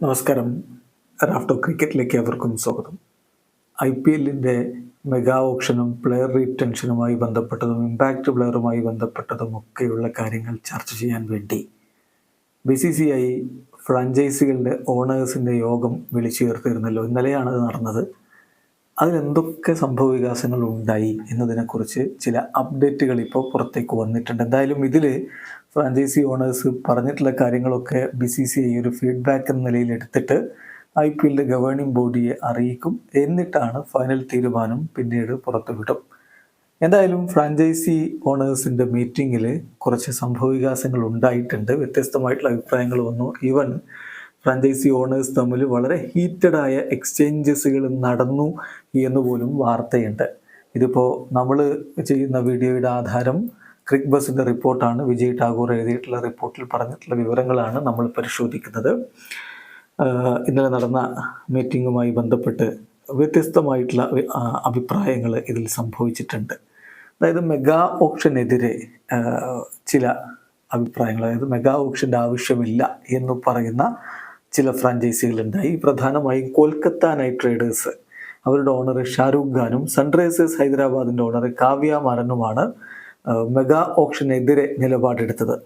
നമസ്കാരം. റാഫ്റ്റോ ക്രിക്കറ്റിലേക്ക് അവർക്കും സ്വാഗതം. ഐ പി എല്ലിന്റെ മെഗാ ഓപ്ഷനും പ്ലെയർ റീടെൻഷനുമായി ബന്ധപ്പെട്ടതും ഇമ്പാക്റ്റ് പ്ലെയറുമായി ബന്ധപ്പെട്ടതും ഒക്കെയുള്ള കാര്യങ്ങൾ ചർച്ച ചെയ്യാൻ വേണ്ടി ബി സി സി ഐ ഫ്രാഞ്ചൈസികളുടെ ഓണേഴ്സിന്റെ യോഗം വിളിച്ചു ചേർത്തിരുന്നല്ലോ ഇന്നലെയാണ് അത് നടന്നത്. അതിലെന്തൊക്കെ സംഭവ വികാസങ്ങൾ ഉണ്ടായി എന്നതിനെക്കുറിച്ച് ചില അപ്ഡേറ്റുകൾ ഇപ്പോൾ പുറത്തേക്ക് വന്നിട്ടുണ്ട്. എന്തായാലും ഇതിൽ ഫ്രാഞ്ചൈസി ഓണേഴ്സ് പറഞ്ഞിട്ടുള്ള കാര്യങ്ങളൊക്കെ ബി സി സി ഐ ഒരു ഫീഡ്ബാക്ക് എന്ന നിലയിൽ എടുത്തിട്ട് ഐ പി എല്ലിന്റെ ഗവേണിംഗ് ബോഡിയെ അറിയിക്കും. എന്നിട്ടാണ് ഫൈനൽ തീരുമാനം പിന്നീട് പുറത്തുവിടും. എന്തായാലും ഫ്രാഞ്ചൈസി ഓണേഴ്സിന്റെ മീറ്റിങ്ങിൽ കുറച്ച് സംഭവ വികാസങ്ങൾ ഉണ്ടായിട്ടുണ്ട്. വ്യത്യസ്തമായിട്ടുള്ള അഭിപ്രായങ്ങൾ വന്നു. ഈവൻ ഫ്രാഞ്ചൈസി ഓണേഴ്സ് തമ്മിൽ വളരെ ഹീറ്റഡ് ആയ എക്സ്ചേഞ്ചസുകൾ നടന്നു എന്ന് പോലും വാർത്തയുണ്ട്. ഇതിപ്പോൾ നമ്മൾ ചെയ്യുന്ന വീഡിയോയുടെ ആധാരം ക്രിക് ബസിന്റെ റിപ്പോർട്ടാണ്. വിജയ് ടാഗോർ എഴുതിയിട്ടുള്ള റിപ്പോർട്ടിൽ പറഞ്ഞിട്ടുള്ള വിവരങ്ങളാണ് നമ്മൾ പരിശോധിക്കുന്നത്. ഇന്നലെ നടന്ന മീറ്റിങ്ങുമായി ബന്ധപ്പെട്ട് വ്യത്യസ്തമായിട്ടുള്ള അഭിപ്രായങ്ങൾ ഇതിൽ സംഭവിച്ചിട്ടുണ്ട്. അതായത് മെഗാ ഓപ്ഷനെതിരെ ചില അഭിപ്രായങ്ങൾ. അതായത് മെഗാ ഓപ്ഷന്റെ ആവശ്യമില്ല എന്ന് പറയുന്ന ചില ഫ്രാഞ്ചൈസികളുണ്ടായി പ്രധാനമായും കൊൽക്കത്ത നൈറ്റ് റൈഡേഴ്സ് അവരുടെ ഓണർ ഷാരൂഖ് ഖാനും സൺറൈസേഴ്സ് ഹൈദരാബാദിന്റെ ഓണർ കാവ്യ മാരനുമാണ് മെഗാ ഓപ്ഷനെതിരെ നിലപാടെടുത്തത്.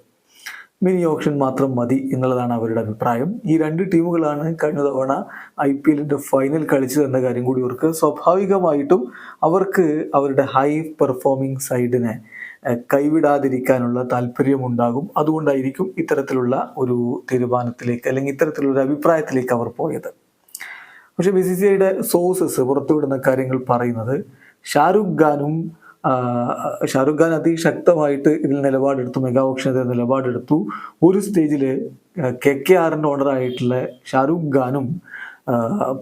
മിനി ഓപ്ഷൻ മാത്രം മതി എന്നുള്ളതാണ് അവരുടെ അഭിപ്രായം. ഈ രണ്ട് ടീമുകളാണ് കഴിഞ്ഞ തവണ ഐ പി എല്ലിന്റെ ഫൈനൽ കളിച്ചത് എന്ന കാര്യം കൂടി അവർക്ക് സ്വാഭാവികമായിട്ടും അവർക്ക് അവരുടെ ഹൈ പെർഫോമിംഗ് സൈഡിനെ കൈവിടാതിരിക്കാനുള്ള താല്പര്യമുണ്ടാകും. അതുകൊണ്ടായിരിക്കും ഇത്തരത്തിലുള്ള ഒരു തീരുമാനത്തിലേക്ക് അല്ലെങ്കിൽ ഇത്തരത്തിലുള്ള അഭിപ്രായത്തിലേക്ക് അവർ പോയത്. പക്ഷേ ബി സി സി ഐയുടെ സോഴ്സസ് പുറത്തുവിടുന്ന കാര്യങ്ങൾ പറയുന്നത് ഷാറുഖ് ഖാനും ഷാരൂഖ് ഖാൻ അതിശക്തമായിട്ട് ഇതിൽ നിലപാടെടുത്തു മെഗാ ഓപ്ഷനെതിരെ നിലപാടെടുത്തു. ഒരു സ്റ്റേജിൽ കെ കെ ആറിന്റെ ഓണറായിട്ടുള്ള ഷാറുഖ് ഖാനും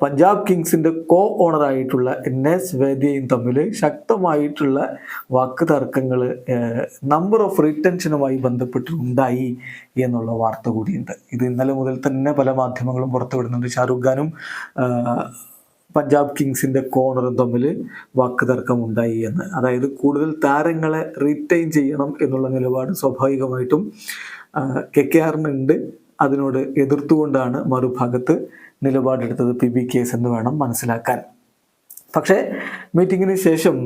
പഞ്ചാബ് കിങ്സിന്റെ കോ ഓണറായിട്ടുള്ള എസ് വേദ്യയും തമ്മിൽ ശക്തമായിട്ടുള്ള വാക്ക് തർക്കങ്ങൾ നമ്പർ ഓഫ് റിട്ടൻഷനുമായി ബന്ധപ്പെട്ടിട്ടുണ്ടായി എന്നുള്ള വാർത്ത കൂടിയുണ്ട്. ഇത് ഇന്നലെ മുതൽ തന്നെ പല മാധ്യമങ്ങളും പുറത്തുവിടുന്നുണ്ട്. ഷാറുഖ് ഖാനും പഞ്ചാബ് കിങ്സിന്റെ കോണറും തമ്മിൽ വാക്ക് തർക്കം ഉണ്ടായി എന്ന്. അതായത് കൂടുതൽ താരങ്ങളെ റീറ്റെയിൻ ചെയ്യണം എന്നുള്ള നിലപാട് സ്വാഭാവികമായിട്ടും കെ കെ ആറിനുണ്ട്. അതിനോട് എതിർത്തുകൊണ്ടാണ് മറുഭാഗത്ത് നിലപാടെടുത്തത് പി ബി കേസ് എന്ന് വേണം മനസ്സിലാക്കാൻ. പക്ഷേ മീറ്റിങ്ങിന് ശേഷം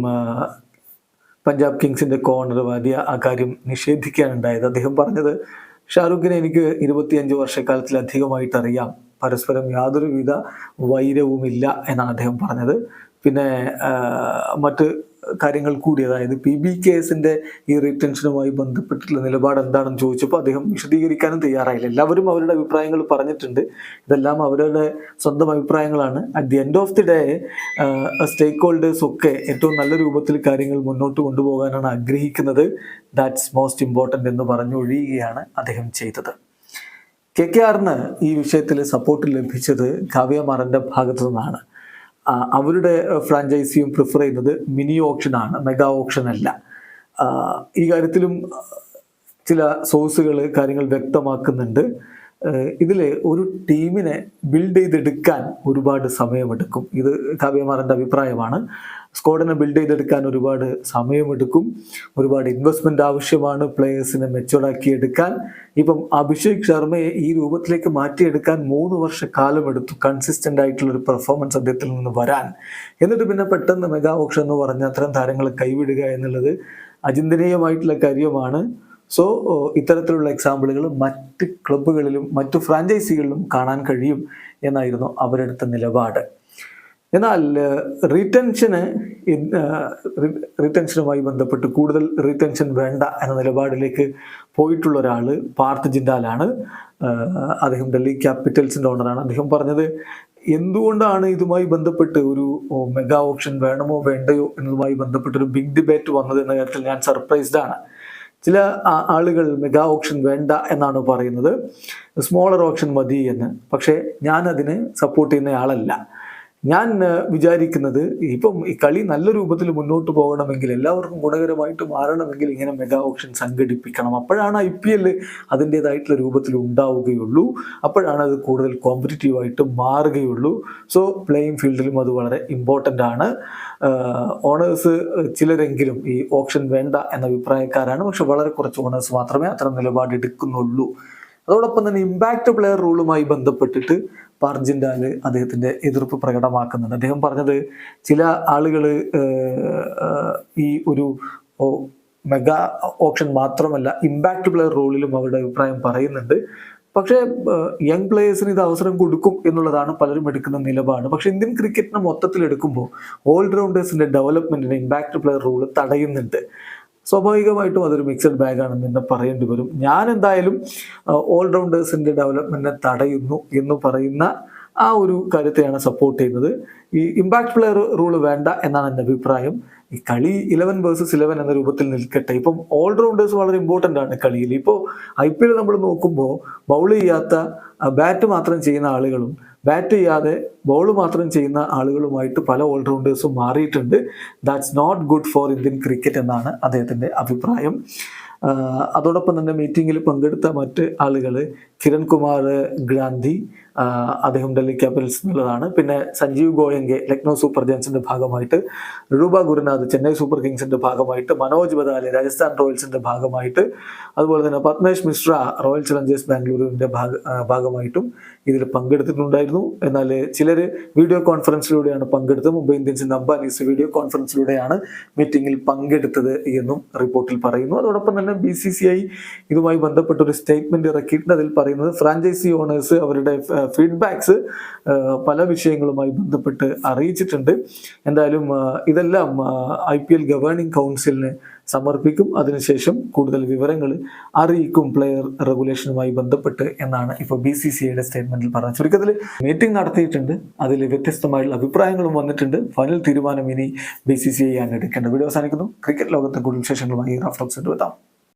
പഞ്ചാബ് കിങ്സിന്റെ കോർണർ വാദിയ ആ കാര്യം നിഷേധിക്കാനുണ്ടായത്. അദ്ദേഹം പറഞ്ഞത് ഷാറുഖിനെ എനിക്ക് ഇരുപത്തിയഞ്ച് വർഷക്കാലത്തിലധികമായിട്ട് അറിയാം. പരസ്പരം യാതൊരുവിധ വൈരവുമില്ല എന്നാണ് അദ്ദേഹം പറഞ്ഞത്. പിന്നെ മറ്റ് കാര്യങ്ങൾ കൂടി. അതായത് പി ബി കേസിന്റെ ഈ റിട്ടൻഷനുമായി ബന്ധപ്പെട്ടിട്ടുള്ള നിലപാട് എന്താണെന്ന് ചോദിച്ചപ്പോൾ അദ്ദേഹം വിശദീകരിക്കാനും തയ്യാറായില്ല. എല്ലാവരും അവരുടെ അഭിപ്രായങ്ങൾ പറഞ്ഞിട്ടുണ്ട്. ഇതെല്ലാം അവരുടെ സ്വന്തം അഭിപ്രായങ്ങളാണ്. At the end of the day stakeholders ഒക്കെ ഏറ്റവും നല്ല രൂപത്തിൽ കാര്യങ്ങൾ മുന്നോട്ട് കൊണ്ടുപോകാനാണ് ആഗ്രഹിക്കുന്നത്. ദാറ്റ്സ് മോസ്റ്റ് ഇമ്പോർട്ടന്റ് എന്ന് പറഞ്ഞൊഴിയുകയാണ് അദ്ദേഹം ചെയ്തത്. കെ കെ ആറിന് ഈ വിഷയത്തിൽ സപ്പോർട്ട് ലഭിച്ചത് കാവ്യമാറന്റെ ഭാഗത്തു നിന്നാണ്. അവരുടെ ഫ്രാഞ്ചൈസിയും പ്രിഫർ ചെയ്യുന്നത് മിനി ഓപ്ഷനാണ് മെഗാ ഓപ്ഷൻ അല്ല. ഈ കാര്യത്തിലും ചില സോഴ്സുകൾ കാര്യങ്ങൾ വ്യക്തമാക്കുന്നുണ്ട്. ഇതിൽ ഒരു ടീമിനെ ബിൽഡ് ചെയ്തെടുക്കാൻ ഒരുപാട് സമയമെടുക്കും. ഇത് കാവ്യമാറിന്റെ അഭിപ്രായമാണ്. സ്ക്വാഡിനെ ബിൽഡ് ചെയ്തെടുക്കാൻ ഒരുപാട് സമയമെടുക്കും. ഒരുപാട് ഇൻവെസ്റ്റ്മെന്റ് ആവശ്യമാണ് പ്ലേയേഴ്സിനെ മെച്ചോർഡാക്കി എടുക്കാൻ. ഇപ്പം അഭിഷേക് ശർമ്മയെ ഈ രൂപത്തിലേക്ക് മാറ്റിയെടുക്കാൻ മൂന്ന് വർഷ കാലം എടുത്തു കൺസിസ്റ്റന്റ് ആയിട്ടുള്ള ഒരു പെർഫോമൻസ് അദ്ദേഹത്തിൽ നിന്ന് വരാൻ. എന്നിട്ട് പിന്നെ പെട്ടെന്ന് മെഗാ ഓപ്ഷൻ എന്ന് പറഞ്ഞ അത്തരം താരങ്ങളെ കൈവിടുക എന്നുള്ളത് അചിന്തനീയമായിട്ടുള്ള കാര്യമാണ്. സോ ഇത്തരത്തിലുള്ള എക്സാമ്പിളുകൾ മറ്റ് ക്ലബ്ബുകളിലും മറ്റു ഫ്രാഞ്ചൈസികളിലും കാണാൻ കഴിയും എന്നായിരുന്നു അവരെടുത്ത നിലപാട്. എന്നാൽ റീടെൻഷന് റീടെൻഷനുമായി ബന്ധപ്പെട്ട് കൂടുതൽ റീടെൻഷൻ വേണ്ട എന്ന നിലപാടിലേക്ക് പോയിട്ടുള്ള ഒരാൾ പാർത്ത് ജിൻഡാലാണ്. അദ്ദേഹം ഡൽഹി ക്യാപിറ്റൽസിന്റെ ഓണറാണ്. അദ്ദേഹം പറഞ്ഞത് എന്തുകൊണ്ടാണ് ഇതുമായി ബന്ധപ്പെട്ട് ഒരു മെഗാ ഓപ്ഷൻ വേണമോ വേണ്ടയോ എന്നതുമായി ബന്ധപ്പെട്ട് ഒരു ബിഗ് ഡിബേറ്റ് വന്നത് എന്ന കാര്യത്തിൽ ഞാൻ സർപ്രൈസ്ഡ് ആണ്. ചില ആളുകൾ മെഗാ ഓപ്ഷൻ വേണ്ട എന്നാണ് പറയുന്നത്. സ്മോളർ ഓപ്ഷൻ മതി എന്ന്. പക്ഷേ ഞാനതിന് സപ്പോർട്ട് ചെയ്യുന്ന ആളല്ല. ഞാൻ വിചാരിക്കുന്നത് ഇപ്പം ഈ കളി നല്ല രൂപത്തിൽ മുന്നോട്ട് പോകണമെങ്കിൽ എല്ലാവർക്കും ഗുണകരമായിട്ട് മാറണമെങ്കിൽ ഇങ്ങനെ മെഗാ ഓപ്ഷൻ സംഘടിപ്പിക്കണം. അപ്പോഴാണ് ഐ പി എൽ അതിന്റെതായിട്ടുള്ള രൂപത്തിൽ ഉണ്ടാവുകയുള്ളൂ. അപ്പോഴാണ് അത് കൂടുതൽ കോമ്പറ്റീറ്റീവ് ആയിട്ട് മാറുകയുള്ളൂ. സോ പ്ലേയിങ് ഫീൽഡിലും അത് വളരെ ഇമ്പോർട്ടന്റ് ആണ്. ഓണേഴ്സ് ചിലരെങ്കിലും ഈ ഓപ്ഷൻ വേണ്ട എന്ന അഭിപ്രായക്കാരാണ്. പക്ഷെ വളരെ കുറച്ച് ഓണേഴ്സ് മാത്രമേ അത്തരം നിലപാടെടുക്കുന്നുള്ളൂ അതോടൊപ്പം തന്നെ ഇമ്പാക്ട് പ്ലെയർ റൂളുമായി ബന്ധപ്പെട്ടിട്ട് പാർജിൻഡാൽ അദ്ദേഹത്തിന്റെ എതിർപ്പ് പ്രകടമാക്കുന്നുണ്ട്. അദ്ദേഹം പറഞ്ഞത് ചില ആളുകൾ ഈ ഒരു മെഗാ ഓപ്ഷൻ മാത്രമല്ല ഇമ്പാക്ട് പ്ലെയർ റോളിലും അവരുടെ അഭിപ്രായം പറയുന്നുണ്ട്. പക്ഷേ യങ് പ്ലേയേഴ്സിന് ഇത് അവസരം കൊടുക്കും എന്നുള്ളതാണ് പലരും എടുക്കുന്ന നിലപാട്. പക്ഷെ ഇന്ത്യൻ ക്രിക്കറ്റിനെ മൊത്തത്തിൽ എടുക്കുമ്പോൾ ഓൾറൗണ്ടേഴ്സിന്റെ ഡെവലപ്മെന്റിന് ഇമ്പാക്ട് പ്ലെയർ റൂൾ തടയുന്നുണ്ട്. സ്വാഭാവികമായിട്ടും അതൊരു മിക്സഡ് ബാഗാണെന്ന് തന്നെ പറയേണ്ടി വരും. ഞാൻ എന്തായാലും ഓൾറൗണ്ടേഴ്സിന്റെ ഡെവലപ്മെന്റിനെ തടയുന്നു എന്ന് പറയുന്ന ആ ഒരു കാര്യത്തെയാണ് സപ്പോർട്ട് ചെയ്യുന്നത്. ഈ ഇമ്പാക്ട് പ്ലെയർ റൂൾ വേണ്ട എന്നാണ് എന്റെ അഭിപ്രായം. ഈ കളി ഇലവൻ വേഴ്സസ് ഇലവൻ എന്ന രൂപത്തിൽ നിൽക്കട്ടെ. ഇപ്പം ഓൾറൗണ്ടേഴ്സ് വളരെ ഇമ്പോർട്ടന്റ് ആണ് കളിയിൽ. ഇപ്പോൾ ഐ പി എൽ നമ്മൾ നോക്കുമ്പോൾ ബൗൾ ചെയ്യാത്ത ബാറ്റ് മാത്രം ചെയ്യുന്ന ആളുകളും ബാറ്റ് ചെയ്യാതെ ബോൾ മാത്രം ചെയ്യുന്ന ആളുകളുമായിട്ട് പല ഓൾറൗണ്ടേഴ്സും മാറിയിട്ടുണ്ട്. That's not good for Indian cricket എന്നാണ് അദ്ദേഹത്തിന്റെ അഭിപ്രായം. അതോടൊപ്പം തന്നെ മീറ്റിങ്ങിൽ പങ്കെടുത്ത മറ്റ് ആളുകൾ കിരൺ കുമാർ ഗാന്ധി അദ്ദേഹം ഡൽഹി ക്യാപിറ്റൽസ് എന്നുള്ളതാണ്. പിന്നെ സഞ്ജീവ് ഗോയങ്കെ ലക്നൗ സൂപ്പർ ജയൻസിന്റെ ഭാഗമായിട്ട് രൂപ ഗുരുനാഥ് ചെന്നൈ സൂപ്പർ കിങ്സിന്റെ ഭാഗമായിട്ട് മനോജ് ബദാലി രാജസ്ഥാൻ റോയൽസിന്റെ ഭാഗമായിട്ട് അതുപോലെ തന്നെ പത്മേഷ് മിശ്ര റോയൽ ചലഞ്ചേഴ്സ് ബാംഗ്ലൂരിന്റെ ഭാഗമായിട്ടും ഇതിൽ പങ്കെടുത്തിട്ടുണ്ടായിരുന്നു. എന്നാൽ ചിലർ വീഡിയോ കോൺഫറൻസിലൂടെയാണ് പങ്കെടുത്തത്. മുംബൈ ഇന്ത്യൻസിന്റെ അംബാനീസ് വീഡിയോ കോൺഫറൻസിലൂടെയാണ് മീറ്റിംഗിൽ പങ്കെടുത്തത് എന്നും റിപ്പോർട്ടിൽ പറയുന്നു. അതോടൊപ്പം തന്നെ ബി ഇതുമായി ബന്ധപ്പെട്ട ഒരു സ്റ്റേറ്റ്മെന്റ് ഇറക്കിയിട്ടുണ്ട്. അതിൽ ഫ്രാഞ്ചൈസി ഓണേഴ്സ് അവരുടെ ഫീഡ്ബാക്സ് പല വിഷയങ്ങളുമായി ബന്ധപ്പെട്ട് അറിയിച്ചിട്ടുണ്ട്. എന്തായാലും ഇതെല്ലാം ഐ പി എൽ ഗവേണിംഗ് കൗൺസിലിന് സമർപ്പിക്കും. അതിനുശേഷം കൂടുതൽ വിവരങ്ങൾ അറിയിക്കും പ്ലെയർ റെഗുലേഷനുമായി ബന്ധപ്പെട്ട് എന്നാണ് ഇപ്പോൾ ബി സി സി ഐയുടെ സ്റ്റേറ്റ്മെന്റിൽ പറഞ്ഞത്. ചുരുക്കത്തിൽ മീറ്റിംഗ് നടത്തിയിട്ടുണ്ട്. അതിൽ വ്യത്യസ്തമായിട്ടുള്ള അഭിപ്രായങ്ങളും വന്നിട്ടുണ്ട്. ഫൈനൽ തീരുമാനം ഇനി ബി സി സി ഐ ആണ് എടുക്കേണ്ടത്. വീഡിയോ അവസാനിക്കുന്നു. ക്രിക്കറ്റ് ലോകത്തെ കൂടുതൽ വിശേഷങ്ങളുമായി റാഫ്റ്റോക്സ് എത്താം.